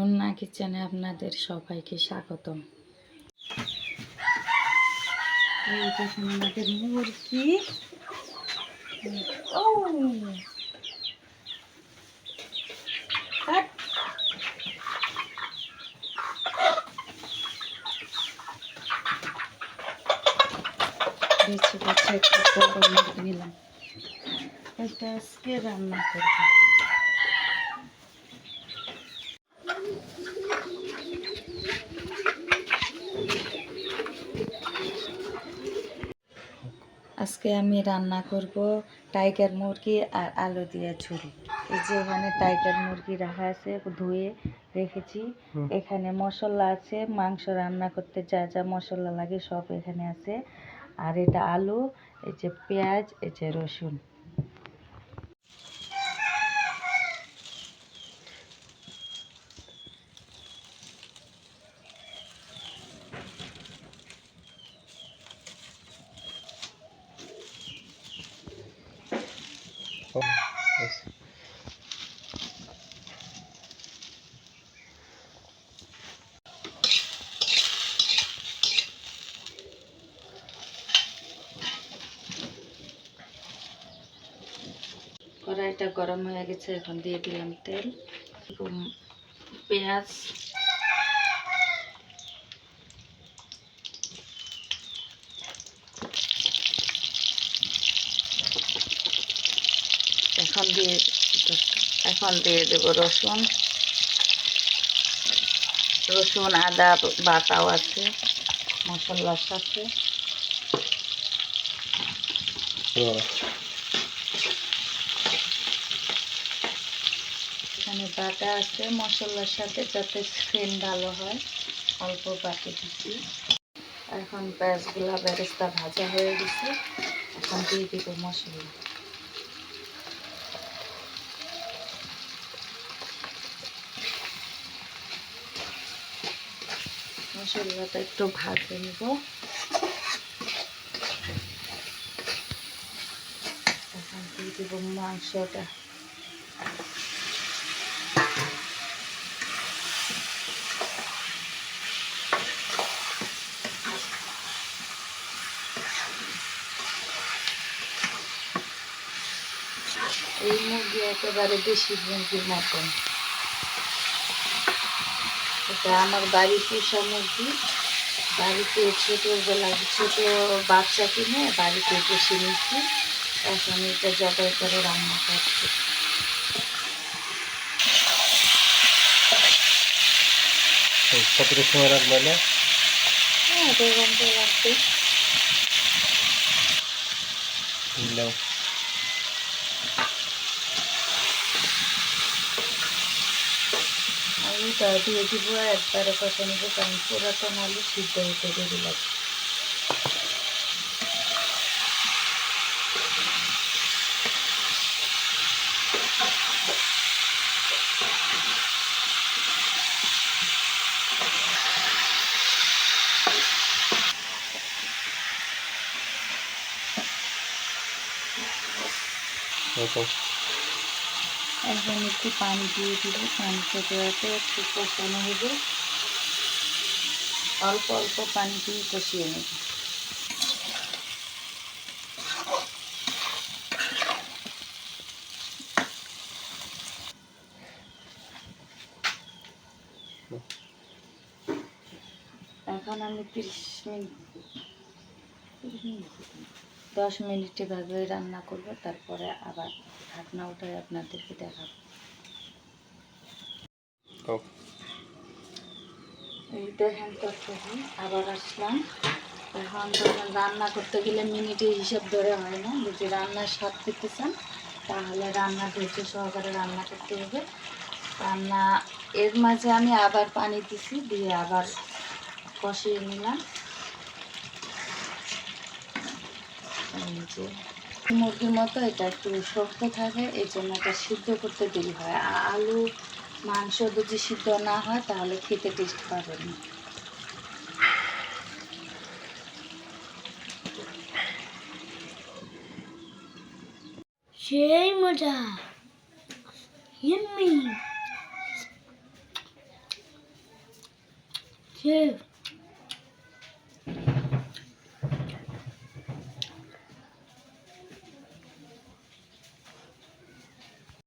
মুন্না কিচেনে আপনাদের সবাইকে স্বাগতম। এই মুরগি নিলাম। এটা আজকে রান্না করব। আজকে আমি রান্না করব টাইগার মুরগি আর আলু দিয়ে ঝুড়ি এই যে এখানে টাইগার মুরগি রাখা আছে ধুয়ে রেখেছি। এখানে মশলা আছে মাংস রান্না করতে যা যা মশলা লাগে সব এখানে আছে। আর এটা আলু এই যে পেঁয়াজ এই যে রসুন। কড়াইটা গরম হয়ে গেছে এখন দিয়ে দিলাম তেল। পেঁয়াজ এখন দিয়ে এখন দিয়ে দেব রসুন। রসুন, আদা, বাটাও আছে, মশলার সাথে। এখানে বাটা আছে, মশলার সাথে যাতে স্ক্রিন ভালো হয়, অল্প বাটি দিচ্ছি। এখন পেঁয়াজগুলা বেরেস্তা ভাজা হয়ে গেছে। এখন দিয়ে দিব মশলা। মশলাটা একটু ভাজে নিব। এখন দিয়ে দিব মাংসটা। এই মুরগি একেবারে দেশি মুরগির মতন। এটা আমার বাড়ি পোষা মুরগি বাড়িতে ছোটোবেলা ছোট বাচ্চা কিনে বাড়িতে পুষে নিচ্ছি এখন এটা জবাই করে রান্না করছি। কতটা সময় রাখবে না হ্যাঁ দেড় ঘণ্টা লাগবে। আলুটা দিয়ে দিব একবারে কষা নিব কারণ পুরাতন আলু সিদ্ধ হতে দেরি লাগে ওকে এখন একটু পানি দিয়ে দিব পানিটা দেওয়াতে একটু কষানো হবে। অল্প অল্প পানি দিয়ে কষিয়ে নেব। এখন আমি তিরিশ মিনিট দশ মিনিটে ভাবে রান্না করব তারপরে আবার ঢাকনা উঠায় আপনাদেরকে দেখাবো। এই দেখেন আবার আসলাম। এখন তখন রান্না করতে গেলে মিনিটের হিসাব ধরে হয় না যদি রান্নার স্বাদ পেতে চান তাহলে রান্না ধৈর্য সহকারে রান্না করতে হবে। রান্না এর মাঝে আমি আবার পানি দিছি দিয়ে আবার কষিয়ে নিলাম এই যে মুরগির মতো এটা একটু শক্ত থাকে এই জন্য এটা সিদ্ধ করতে দেরি হয়। আ- আলু মাংস যদি সিদ্ধ না হয় তাহলে খেতে টেস্ট পাবে না। সেই মজা। Yummy chef